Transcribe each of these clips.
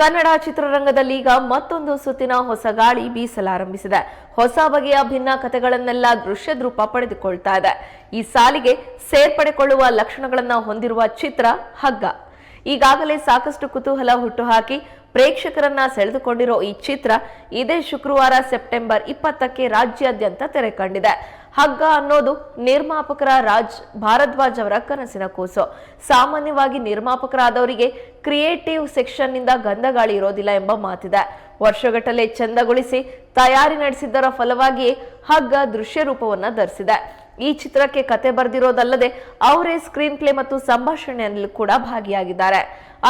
ಕನ್ನಡ ಚಿತ್ರರಂಗದಲ್ಲಿ ಈಗ ಮತ್ತೊಂದು ಸುತ್ತಿನ ಹೊಸ ಗಾಳಿ ಬೀಸಲಾರಂಭಿಸಿದೆ. ಹೊಸ ಬಗೆಯ ಭಿನ್ನ ಕಥೆಗಳನ್ನೆಲ್ಲ ದೃಶ್ಯದ ರೂಪ ಪಡೆದುಕೊಳ್ತಾ ಇದೆ. ಈ ಸಾಲಿಗೆ ಸೇರ್ಪಡೆಕೊಳ್ಳುವ ಲಕ್ಷಣಗಳನ್ನ ಹೊಂದಿರುವ ಚಿತ್ರ ಹಗ್ಗ. ಈಗಾಗಲೇ ಸಾಕಷ್ಟು ಕುತೂಹಲ ಹುಟ್ಟುಹಾಕಿ ಪ್ರೇಕ್ಷಕರನ್ನ ಸೆಳೆದುಕೊಂಡಿರೋ ಈ ಚಿತ್ರ ಇದೇ ಶುಕ್ರವಾರ ಸೆಪ್ಟೆಂಬರ್ ಇಪ್ಪತ್ತಕ್ಕೆ ರಾಜ್ಯಾದ್ಯಂತ ತೆರೆ ಕಂಡಿದೆ ಹಗ್ಗ ಅನ್ನೋದು ನಿರ್ಮಾಪಕರ ರಾಜ್ ಭಾರದ್ವಾಜ್ ಅವರ ಕನಸಿನ ಕೂಸು. ಸಾಮಾನ್ಯವಾಗಿ ನಿರ್ಮಾಪಕರಾದವರಿಗೆ ಕ್ರಿಯೇಟಿವ್ ಸೆಕ್ಷನ್ನಿಂದ ಗಂಧಗಾಳಿ ಇರೋದಿಲ್ಲ ಎಂಬ ಮಾತಿದೆ. ವರ್ಷಗಟ್ಟಲೆ ಚಂದಗೊಳಿಸಿ ತಯಾರಿ ನಡೆಸಿದ್ದರ ಫಲವಾಗಿಯೇ ಹಗ್ಗ ದೃಶ್ಯ ರೂಪವನ್ನ ಧರಿಸಿದೆ. ಈ ಚಿತ್ರಕ್ಕೆ ಕತೆ ಬರೆದಿರೋದಲ್ಲದೆ ಅವರೇ ಸ್ಕ್ರೀನ್ ಪ್ಲೇ ಮತ್ತು ಸಂಭಾಷಣೆಯಲ್ಲಿ ಕೂಡ ಭಾಗಿಯಾಗಿದ್ದಾರೆ.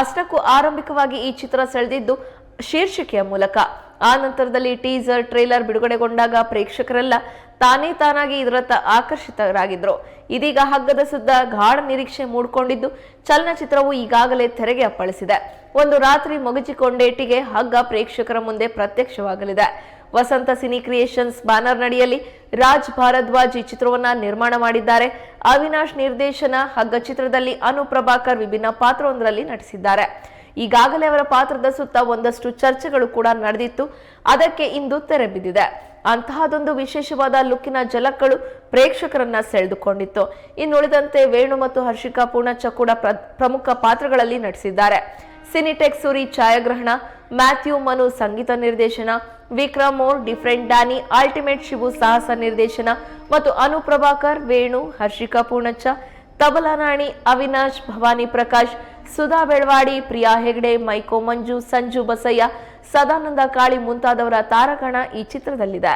ಅಷ್ಟಕ್ಕೂ ಆರಂಭಿಕವಾಗಿ ಈ ಚಿತ್ರ ಸೆಳೆದಿದ್ದು ಶೀರ್ಷಿಕೆಯ ಮೂಲಕ. ಆ ನಂತರದಲ್ಲಿ ಟೀಸರ್ ಟ್ರೇಲರ್ ಬಿಡುಗಡೆಗೊಂಡಾಗ ಪ್ರೇಕ್ಷಕರೆಲ್ಲ ತಾನೇ ತಾನಾಗಿ ಇದರತ್ತ ಆಕರ್ಷಿತರಾಗಿದ್ರು. ಇದೀಗ ಹಗ್ಗದ ಸುದ್ದ ಗಾಢ ನಿರೀಕ್ಷೆ ಮೂಡ್ಕೊಂಡಿದ್ದು ಚಲನಚಿತ್ರವು ಈಗಾಗಲೇ ತೆರೆಗೆ ಅಪ್ಪಳಿಸಿದೆ. ಒಂದು ರಾತ್ರಿ ಮುಗಿಚಿಕೊಂಡೇಟಿಗೆ ಹಗ್ಗ ಪ್ರೇಕ್ಷಕರ ಮುಂದೆ ಪ್ರತ್ಯಕ್ಷವಾಗಲಿದೆ. ವಸಂತ ಸಿನಿ ಕ್ರಿಯೇಷನ್ಸ್ ಬ್ಯಾನರ್ ನಡಿಯಲ್ಲಿ ರಾಜ್ ಭಾರದ್ವಾಜ್ ಈ ಚಿತ್ರವನ್ನ ನಿರ್ಮಾಣ ಮಾಡಿದ್ದಾರೆ. ಅವಿನಾಶ್ ನಿರ್ದೇಶನ ಹಗ್ಗ ಚಿತ್ರದಲ್ಲಿ ಅನು ಪ್ರಭಾಕರ್ ವಿಭಿನ್ನ ಪಾತ್ರವೊಂದರಲ್ಲಿ ನಟಿಸಿದ್ದಾರೆ. ಈಗಾಗಲೇ ಅವರ ಪಾತ್ರದ ಸುತ್ತ ಒಂದಷ್ಟು ಚರ್ಚೆಗಳು ಕೂಡ ನಡೆದಿತ್ತು. ಅದಕ್ಕೆ ಇಂದು ತೆರೆ ಬಿದ್ದಿದೆ. ಅಂತಹದೊಂದು ವಿಶೇಷವಾದ ಲುಕ್ಕಿನ ಜಲಕ್ಕಳು ಪ್ರೇಕ್ಷಕರನ್ನ ಸೆಳೆದುಕೊಂಡಿತ್ತು. ಇನ್ನುಳಿದಂತೆ ವೇಣು ಮತ್ತು ಹರ್ಷಿಕಾ ಪೂರ್ಣಚ್ಚ ಕೂಡ ಪ್ರ- ಪ್ರಮುಖ ಪಾತ್ರಗಳಲ್ಲಿ ನಟಿಸಿದ್ದಾರೆ. ಸಿನಿಟೆಕ್ ಸೂರಿ ಛಾಯಾಗ್ರಹಣ ಮ್ಯಾಥ್ಯೂ ಮನು ಸಂಗೀತ ನಿರ್ದೇಶನ Vikram Mor different Danny ultimate Shivu ಸಾಹಸ ನಿರ್ದೇಶನ ಮತ್ತು ಅನು ಪ್ರಭಾಕರ್ ವೇಣು ಹರ್ಷಿಕಾ ಪೂರ್ಣಚ್ಚ ತಬಲಾನಾಣಿ ಅವಿನಾಶ್ ಭವಾನಿ ಪ್ರಕಾಶ್ ಸುಧಾ ಬೆಳವಾಡಿ ಪ್ರಿಯಾ ಹೆಗ್ಡೆ ಮೈಕೋ ಮಂಜು ಸಂಜು ಬಸಯ್ಯ ಸದಾನಂದ ಕಾಳಿ ಮುಂತಾದವರ ತಾರಕಣ ಈ ಚಿತ್ರದಲ್ಲಿದೆ.